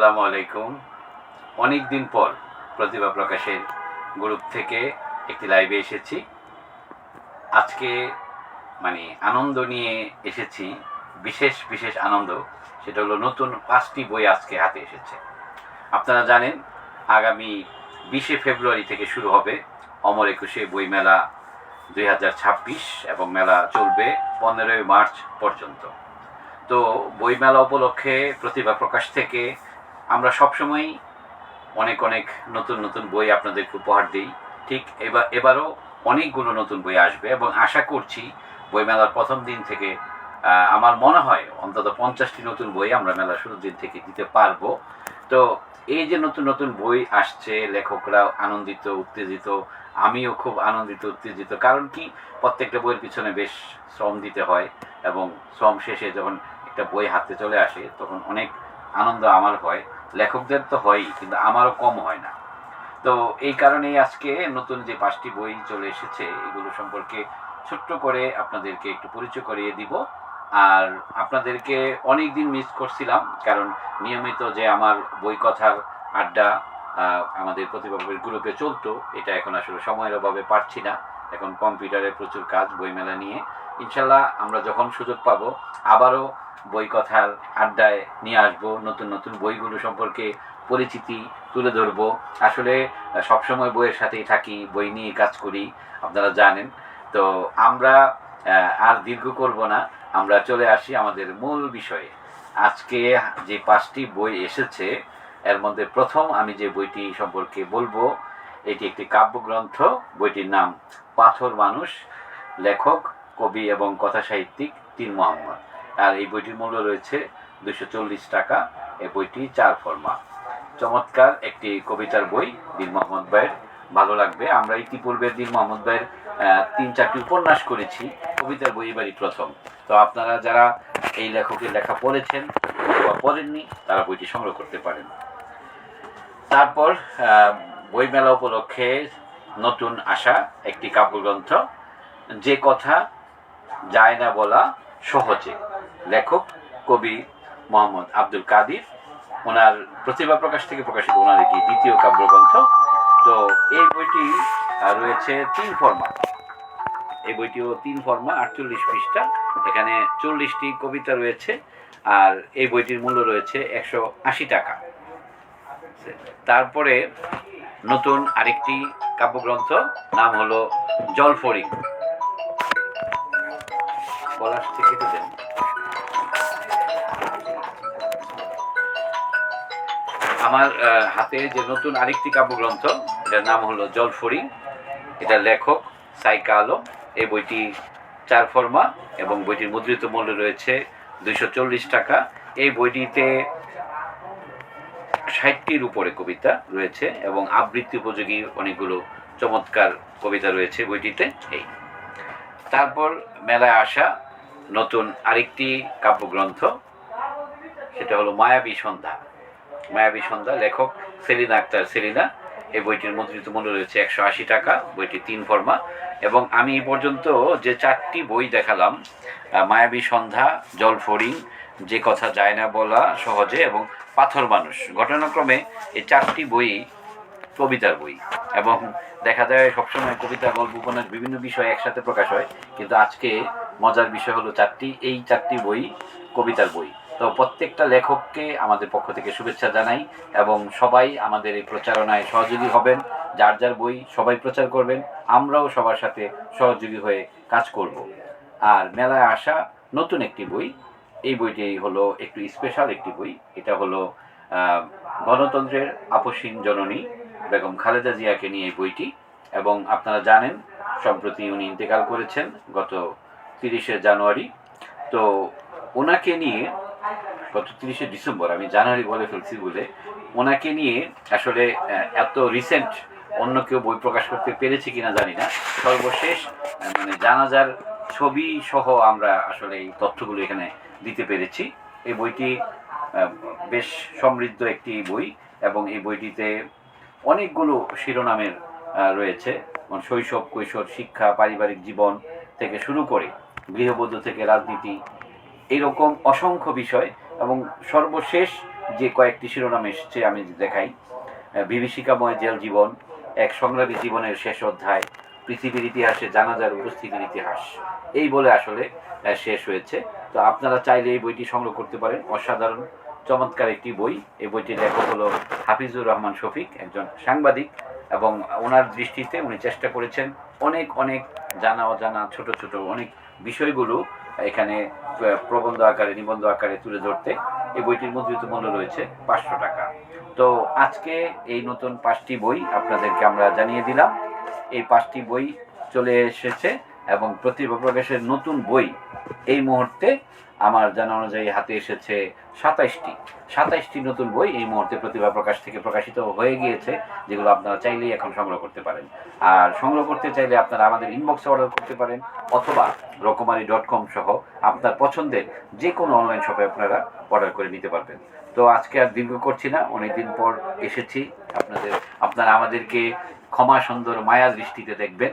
আসসালামু আলাইকুম। পর প্রতিভা প্রকাশের গ্রুপ থেকে একটি লাইভে এসেছি। আজকে মানে আনন্দ নিয়ে এসেছি, বিশেষ বিশেষ আনন্দ, সেটা হলো নতুন পাঁচটি বই আজকে হাতে এসেছে। আপনারা জানেন, আগামী বিশে ফেব্রুয়ারি থেকে শুরু হবে অমর একুশে বই মেলা দুই হাজার ছাব্বিশ এবং মেলা চলবে পনেরোই মার্চ পর্যন্ত। তো বইমেলা উপলক্ষে প্রতিভা প্রকাশ থেকে আমরা সবসময় অনেক অনেক নতুন নতুন বই আপনাদেরকে উপহার দিই। ঠিক এবার এবারও অনেকগুলো নতুন বই আসবে এবং আশা করছি বইমেলার প্রথম দিন থেকে আমার মনে হয় অন্তত পঞ্চাশটি নতুন বই আমরা মেলার শুরুর দিন থেকে দিতে পারব। তো এই যে নতুন নতুন বই আসছে, লেখকরা আনন্দিত, উত্তেজিত, আমিও খুব আনন্দিত, উত্তেজিত, কারণ কি? প্রত্যেকটা বইয়ের পিছনে বেশ শ্রম দিতে হয় এবং শ্রম শেষে যখন একটা বই হাতে চলে আসে, তখন অনেক আনন্দ আমার হয়, লেখকদের তো হয়ই, কিন্তু আমারও কম হয় না। তো এই কারণেই আজকে নতুন যে পাঁচটি বই চলে এসেছে, এগুলো সম্পর্কে ছোট্ট করে আপনাদেরকে একটু পরিচয় করিয়ে দিব। আর আপনাদেরকে অনেক দিন মিস করছিলাম, কারণ নিয়মিত যে আমার বই কথার আড্ডা আমাদের প্রতিভাবের গ্রুপে চলতো, এটা এখন আসলে সময়ের অভাবে পারছি না। এখন কম্পিউটারে প্রচুর কাজ, বইমেলা নিয়ে। ইনশাল্লাহ আমরা যখন সুযোগ পাবো, আবারও বই কথার আড্ডায় নিয়ে আসব, নতুন নতুন বইগুলো সম্পর্কে পরিচিতি তুলে ধরবো। আসলে সবসময় বইয়ের সাথেই থাকি, বই নিয়ে কাজ করি, আপনারা জানেন। তো আমরা আর দীর্ঘ করব না, আমরা চলে আসি আমাদের মূল বিষয়ে। আজকে যে পাঁচটি বই এসেছে, এর মধ্যে প্রথম আমি যে বইটি সম্পর্কে বলব, এটি একটি কাব্যগ্রন্থ, বইটির নাম পাথর মানুষ, লেখক কবি এবং কথা সাহিত্যিক তিন মোহাম্মদ। আর এই বইটির মূল্য রয়েছে দুশো চল্লিশ টাকা। এই বইটি চার ফর্মা। চমৎকার একটি কবিতার বই দিন মোহাম্মদ ভাইয়ের। ভালো লাগবে। আমরা ইতিপূর্বে দিন মোহাম্মদ ভাইয়ের তিন চারটি উপন্যাস করেছি। কবিতার বই এবারই প্রথম। তো আপনারা যারা এই লেখকের লেখা পড়েছেন বা পড়েননি, তারা বইটি সংগ্রহ করতে পারেন। তারপর বইমেলা উপলক্ষে নতুন আসা একটি কাব্যগ্রন্থ, যে কথা যায় না বলা সহজে। লেখক কবি মোহাম্মদ আব্দুল কাদির, ওনার প্রতিভা প্রকাশ থেকে প্রকাশিত ওনার এটি দ্বিতীয় কাব্যগ্রন্থ। তো এই বইটি রয়েছে তিন ফর্মা। এই বইটিও তিন ফর্মা, আটচল্লিশ পৃষ্ঠা। এখানে চল্লিশটি কবিতা রয়েছে, আর এই বইটির মূল্য রয়েছে একশো আশি টাকা। তারপরে নতুন আরেকটি কাব্যগ্রন্থ, নাম হলো জলফরিং দেন। আমার হাতে যে নতুন আরেকটি কাব্যগ্রন্থ, এটার নাম হলো জলফরিং এটা লেখক সাইকা আলম। এই বইটি চার ফর্মা এবং বইটির মুদ্রিত মূল্য রয়েছে দুইশো চল্লিশ টাকা। এই বইটিতে ষাটটির উপরে কবিতা রয়েছে এবং আবৃত্তি উপযোগী অনেকগুলো চমৎকার কবিতা রয়েছে বইটিতে। এই। তারপর মেলায় আসা নতুন আরেকটি কাব্যগ্রন্থ, সেটা হলো মায়াবী সন্ধ্যা। মায়াবী সন্ধ্যা, লেখক সেলিনা আক্তার সেলিনা। এই বইটির মুদ্রিত মূল্য রয়েছে একশো আশি টাকা, বইটি তিন ফর্মা। এবং আমি এই পর্যন্ত যে চারটি বই দেখালাম মায়াবী সন্ধ্যা জলফরিং যে কথা যায় না বলা সহজে এবং পাথর মানুষ, ঘটনাক্রমে এই চারটি বই কবিতার বই। এবং দেখা যায় সবসময় কবিতা, গল্প, উপন্যাস বিভিন্ন বিষয় একসাথে প্রকাশ হয়, কিন্তু আজকে মজার বিষয় হলো চারটি, এই চারটি বই কবিতার বই। তো প্রত্যেকটা লেখককে আমাদের পক্ষ থেকে শুভেচ্ছা জানাই এবং সবাই আমাদের এই প্রচারণায় সহযোগী হবেন, যার যার বই সবাই প্রচার করবেন, আমরাও সবার সাথে সহযোগী হয়ে কাজ করব। আর মেলায় আসা নতুন একটি বই, এই বইটি হলো একটু স্পেশাল একটি বই, এটা হলো গণতন্ত্রের আপসীন জননী বেগম খালেদা জিয়াকে নিয়ে এই বইটি। এবং আপনারা জানেন, সম্প্রতি উনি ইন্তেকাল করেছেন, গত তিরিশে জানুয়ারি। তো ওনাকে নিয়ে, গত তিরিশে ডিসেম্বর, আমি জানুয়ারি বলে ফেলছি বলে, ওনাকে নিয়ে আসলে এত রিসেন্ট অন্য কেউ বই প্রকাশ করতে পেরেছে কিনা জানি না। সর্বশেষ মানে জানাজার ছবি সহ আমরা আসলে এই তথ্যগুলো এখানে দিতে পেরেছি। এই বইটি বেশ সমৃদ্ধ একটি বই এবং এই বইটিতে অনেকগুলো শিরোনামের রয়েছে। শৈশব, কৈশোর, শিক্ষা, পারিবারিক জীবন থেকে শুরু করে গৃহবধূ থেকে রাজনীতি, এরকম অসংখ্য বিষয় এবং সর্বশেষ যে কয়েকটি শিরোনাম এসেছে আমি দেখাই বিভীষিকাময় জেল জীবন, এক সংগ্রামী জীবনের শেষ অধ্যায়, পৃথিবীর ইতিহাসে জানাজার উপস্থিতির ইতিহাস। এই বলে আসলে শেষ হয়েছে। তো আপনারা চাইলে এই বইটি সংগ্রহ করতে পারেন। অসাধারণ, চমৎকার একটি বই। এই বইটির লেখক হলো হাফিজুর রহমান শফিক, একজন সাংবাদিক এবং ওনার দৃষ্টিতে উনি চেষ্টা করেছেন অনেক অনেক জানা অজানা ছোট ছোট, অনেক বিষয়গুলো এখানে প্রবন্ধ আকারে, নিবন্ধ আকারে তুলে ধরতে। এই বইটির মুদ্রিত মূল্য রয়েছে পাঁচশো টাকা। তো আজকে এই নতুন পাঁচটি বই আপনাদেরকে আমরা জানিয়ে দিলাম। এই পাঁচটি বই চলে এসেছে এবং প্রতিভা প্রকাশের নতুন বই এই মুহূর্তে আমার জানা অনুযায়ী হাতে এসেছে সাতাইশটি। সাতাইশটি নতুন বই এই মুহূর্তে প্রতিভা প্রকাশ থেকে প্রকাশিত হয়ে গিয়েছে, যেগুলো আপনারা চাইলেই এখন সংগ্রহ করতে পারেন। আর সংগ্রহ করতে চাইলে আপনারা আমাদের ইনবক্সে অর্ডার করতে পারেন, অথবা রকমারি ডট কম সহ আপনার পছন্দের যে কোনো অনলাইন শপে আপনারা অর্ডার করে নিতে পারবেন। তো আজকে আর দীর্ঘ করছি না, অনেকদিন পর এসেছি। আপনাদের, আপনারা আমাদেরকে ক্ষমা সুন্দর মায়া দৃষ্টিতে দেখবেন।